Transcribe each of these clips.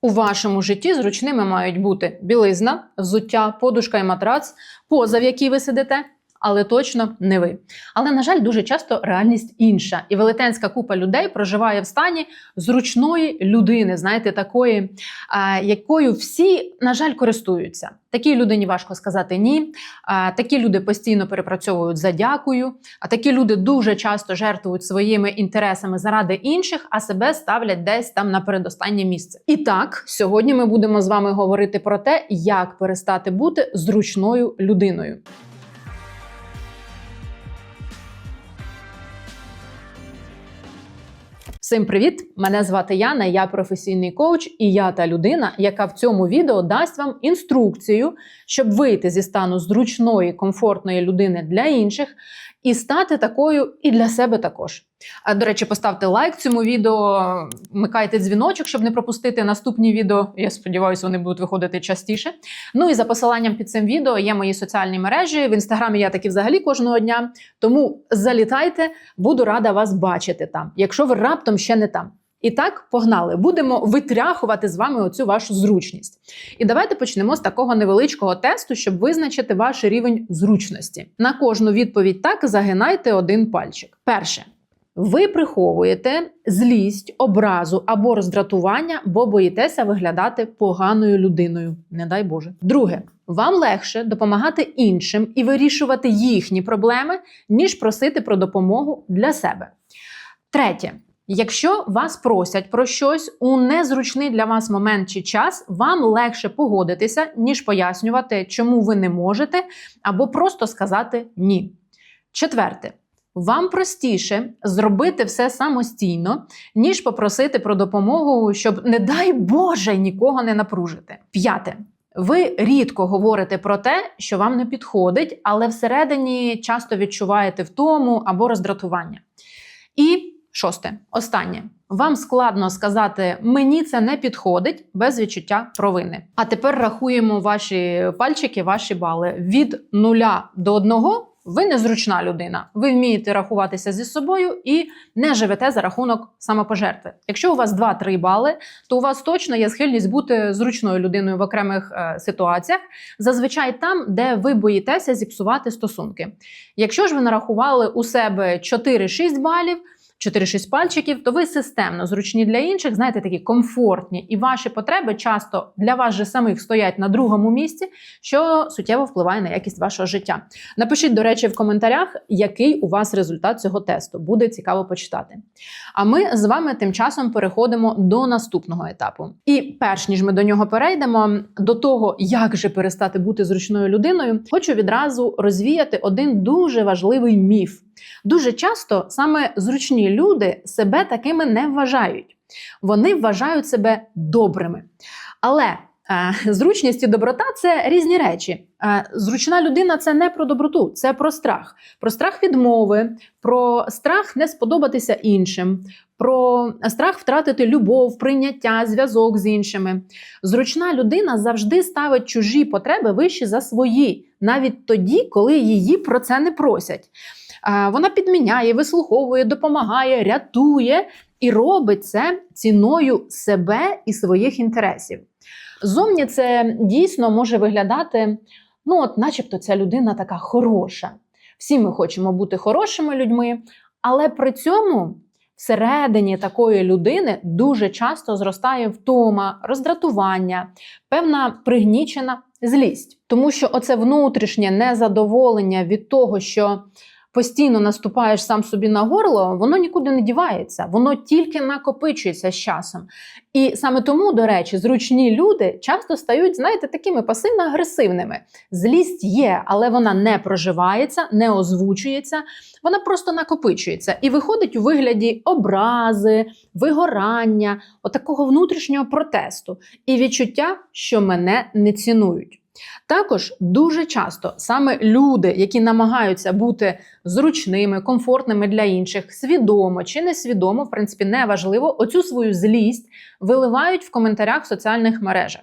У вашому житті зручними мають бути білизна, взуття, подушка і матрац, поза в якій ви сидите. Але точно не ви. Але на жаль, дуже часто реальність інша, і велетенська купа людей проживає в стані зручної людини, знаєте, такої, якою всі, на жаль, користуються. Такій людині важко сказати ні. Такі люди постійно перепрацьовують за дякую. А такі люди дуже часто жертвують своїми інтересами заради інших, а себе ставлять десь там на передостаннє місце. І так, сьогодні ми будемо з вами говорити про те, як перестати бути зручною людиною. Всім привіт! Мене звати Яна, я професійний коуч, і я та людина, яка в цьому відео дасть вам інструкцію, щоб вийти зі стану зручної, комфортної людини для інших і стати такою і для себе також. А, До речі, поставте лайк цьому відео, вмикайте дзвіночок, щоб не пропустити наступні відео. Я сподіваюся, вони будуть виходити частіше. Ну і за посиланням під цим відео є мої соціальні мережі. В інстаграмі я такі взагалі кожного дня. Тому залітайте, буду рада вас бачити там, якщо ви раптом ще не там. І так, погнали, будемо витряхувати з вами оцю вашу зручність. І давайте почнемо з такого невеличкого тесту, щоб визначити ваш рівень зручності. На кожну відповідь так загинайте один пальчик. Перше. Ви приховуєте злість, образу або роздратування, бо боїтеся виглядати поганою людиною. Не дай Боже. Друге, вам легше допомагати іншим і вирішувати їхні проблеми, ніж просити про допомогу для себе. Третє. Якщо вас просять про щось у незручний для вас момент чи час, вам легше погодитися, ніж пояснювати, чому ви не можете, або просто сказати ні. Четверте. Вам простіше зробити все самостійно, ніж попросити про допомогу, щоб, не дай Боже, нікого не напружити. П'яте. Ви рідко говорите про те, що вам не підходить, але всередині часто відчуваєте втому або роздратування. І шосте, останнє. Вам складно сказати мені це не підходить без відчуття провини. А тепер рахуємо ваші пальчики, ваші бали від нуля до одного. Ви незручна людина. Ви вмієте рахуватися зі собою і не живете за рахунок самопожертви. Якщо у вас 2-3 бали, то у вас точно є схильність бути зручною людиною в окремих е, ситуаціях, зазвичай там, де ви боїтеся зіпсувати стосунки. Якщо ж ви нарахували у себе 4-6 балів. 4-6 пальчиків, то ви системно зручні для інших, знаєте, такі комфортні, і ваші потреби часто для вас же самих стоять на другому місці, що суттєво впливає на якість вашого життя. Напишіть, до речі, в коментарях, який у вас результат цього тесту. Буде цікаво почитати. А ми з вами тим часом переходимо до наступного етапу. І перш ніж ми до нього перейдемо, до того, як же перестати бути зручною людиною, хочу відразу розвіяти один дуже важливий міф. Дуже часто саме зручні люди себе такими не вважають. Вони вважають себе добрими. Але е, зручність і доброта це різні речі. Е, зручна людина це не про доброту, це про страх. Про страх відмови, про страх не сподобатися іншим, про страх втратити любов, прийняття, зв'язок з іншими. Зручна людина завжди ставить чужі потреби вищі за свої, навіть тоді, коли її про це не просять. Вона підміняє, вислуховує, допомагає, рятує і робить це ціною себе і своїх інтересів. Зовні це дійсно може виглядати, ну, от, начебто, ця людина така хороша. Всі ми хочемо бути хорошими людьми, але при цьому всередині такої людини дуже часто зростає втома, роздратування, певна пригнічена злість. Тому що оце внутрішнє незадоволення від того, що постійно наступаєш сам собі на горло, воно нікуди не дівається, воно тільки накопичується з часом. І саме тому, до речі, зручні люди часто стають, знаєте, такими пасивно-агресивними. Злість є, але вона не проживається, не озвучується, вона просто накопичується і виходить у вигляді образи, вигорання, отакого внутрішнього протесту і відчуття, що мене не цінують. Також дуже часто саме люди, які намагаються бути зручними, комфортними для інших, свідомо чи несвідомо, в принципі, неважливо, оцю свою злість виливають в коментарях в соціальних мережах.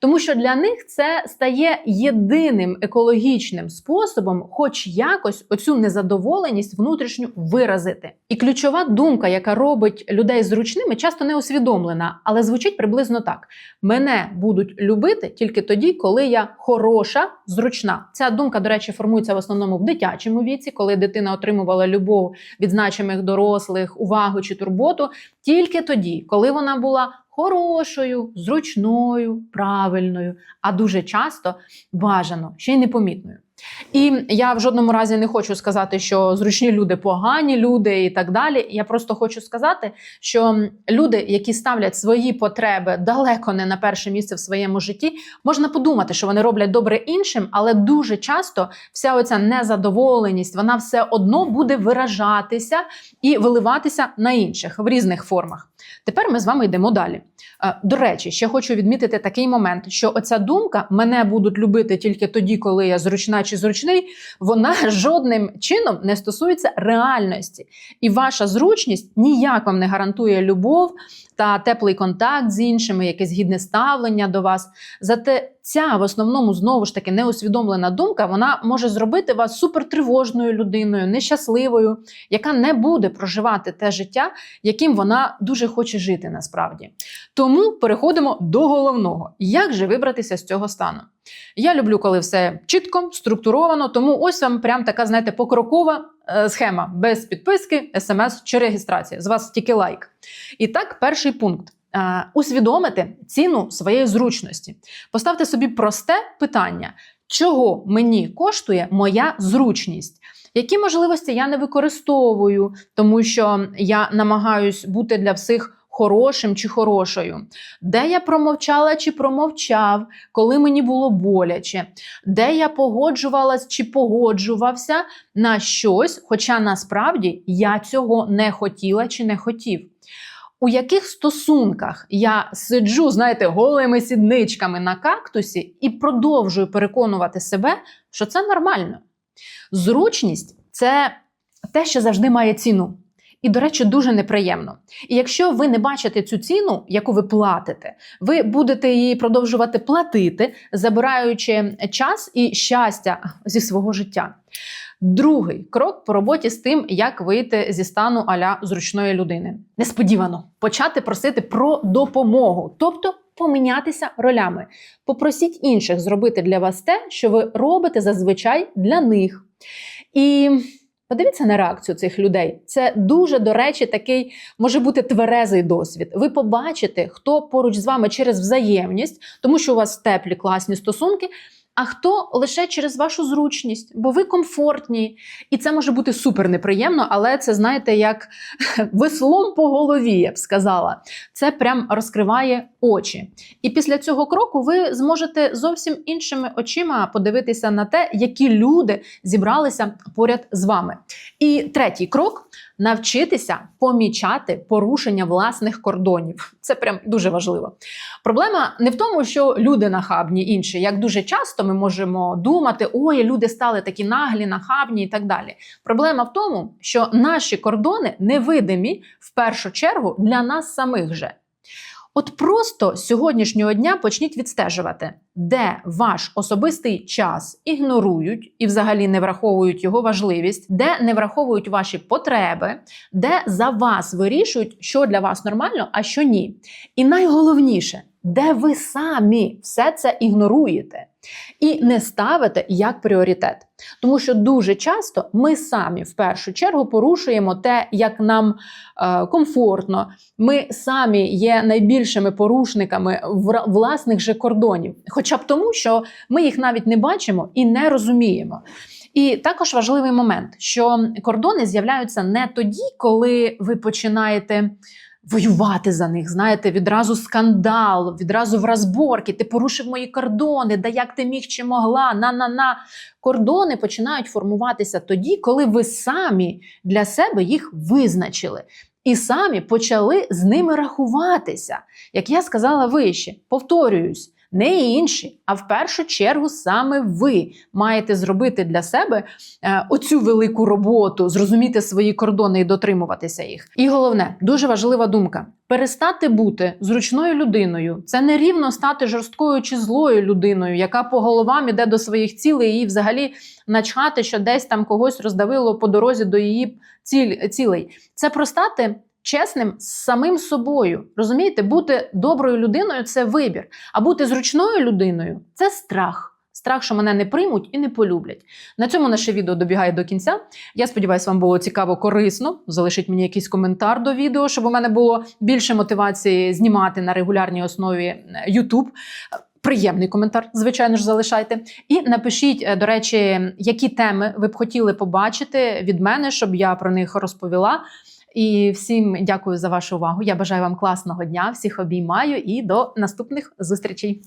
Тому що для них це стає єдиним екологічним способом, хоч якось оцю незадоволеність внутрішню виразити. І ключова думка, яка робить людей зручними, часто не усвідомлена, але звучить приблизно так: мене будуть любити тільки тоді, коли я хороша, зручна. Ця думка, до речі, формується в основному в дитячому віці, коли дитина отримувала любов від значимих дорослих, увагу чи турботу, тільки тоді, коли вона була хорошою, зручною, правильною, а дуже часто бажано, ще й непомітною. І я в жодному разі не хочу сказати, що зручні люди погані люди і так далі. Я просто хочу сказати, що люди, які ставлять свої потреби далеко не на перше місце в своєму житті, можна подумати, що вони роблять добре іншим, але дуже часто вся оця незадоволеність, вона все одно буде виражатися і виливатися на інших в різних формах. Тепер ми з вами йдемо далі. Е, До речі, ще хочу відмітити такий момент, що оця думка мене будуть любити тільки тоді, коли я зручна чи зручний, вона жодним чином не стосується реальності. І ваша зручність ніяк вам не гарантує любов та теплий контакт з іншими, якесь гідне ставлення до вас. Зате ця в основному знову ж таки неусвідомлена думка, вона може зробити вас супертривожною людиною, нещасливою, яка не буде проживати те життя, яким вона дуже хоче жити насправді. Тому переходимо до головного: як же вибратися з цього стану? Я люблю, коли все чітко, структуровано, тому ось вам прям така, знаєте, покрокова е, схема без підписки, смс чи реєстрації. З вас тільки лайк. І так, перший пункт. Е, Усвідомити ціну своєї зручності. Поставте собі просте питання: чого мені коштує моя зручність? Які можливості я не використовую, тому що я намагаюсь бути для всіх хорошим чи хорошою, де я промовчала чи промовчав, коли мені було боляче, де я погоджувалась чи погоджувався на щось, хоча насправді я цього не хотіла чи не хотів. У яких стосунках я сиджу, знаєте, голими сідничками на кактусі і продовжую переконувати себе, що це нормально. Зручність це те, що завжди має ціну. І, до речі, дуже неприємно. І якщо ви не бачите цю ціну, яку ви платите, ви будете її продовжувати платити, забираючи час і щастя зі свого життя. Другий крок по роботі з тим, як вийти зі стану аля зручної людини. Несподівано почати просити про допомогу, тобто помінятися ролями. Попросіть інших зробити для вас те, що ви робите зазвичай для них. І Подивіться на реакцію цих людей. Це дуже, до речі, такий може бути тверезий досвід. Ви побачите, хто поруч з вами через взаємність, тому що у вас теплі класні стосунки. А хто лише через вашу зручність, бо ви комфортні, і це може бути супер неприємно, але це знаєте, як веслом по голові, я б сказала. Це прям розкриває очі. І після цього кроку ви зможете зовсім іншими очима подивитися на те, які люди зібралися поряд з вами. І третій крок навчитися помічати порушення власних кордонів. Це прям дуже важливо. Проблема не в тому, що люди нахабні інші, як дуже часто ми можемо думати, ой, люди стали такі наглі, нахабні і так далі. Проблема в тому, що наші кордони невидимі в першу чергу для нас самих же. От просто з сьогоднішнього дня почніть відстежувати, де ваш особистий час ігнорують і взагалі не враховують його важливість, де не враховують ваші потреби, де за вас вирішують, що для вас нормально, а що ні. І найголовніше, де ви самі все це ігноруєте і не ставите як пріоритет. Тому що дуже часто ми самі в першу чергу порушуємо те, як нам е, комфортно. Ми самі є найбільшими порушниками власних же кордонів, хоча б тому, що ми їх навіть не бачимо і не розуміємо. І також важливий момент, що кордони з'являються не тоді, коли ви починаєте воювати за них. Знаєте, відразу скандал, відразу в розборки. Ти порушив мої кордони, да як ти міг чи могла, на-на-на. Кордони починають формуватися тоді, коли ви самі для себе їх визначили. І самі почали з ними рахуватися. Як я сказала вище, повторююсь, Не інші, а в першу чергу саме ви маєте зробити для себе е, оцю велику роботу, зрозуміти свої кордони і дотримуватися їх. І головне, дуже важлива думка: перестати бути зручною людиною. Це не рівно стати жорсткою чи злою людиною, яка по головам іде до своїх цілей і взагалі начхати, що десь там когось роздавило по дорозі до її ціль, цілей. Це про стати чесним з самим собою. Розумієте, бути доброю людиною це вибір. А бути зручною людиною це страх. Страх, що мене не приймуть і не полюблять. На цьому наше відео добігає до кінця. Я сподіваюся, вам було цікаво, корисно. Залишіть мені якийсь коментар до відео, щоб у мене було більше мотивації знімати на регулярній основі е, YouTube. Приємний коментар, звичайно ж, залишайте. І напишіть, е, до речі, які теми ви б хотіли побачити від мене, щоб я про них розповіла. І всім дякую за вашу увагу. Я бажаю вам класного дня, всіх обіймаю і до наступних зустрічей.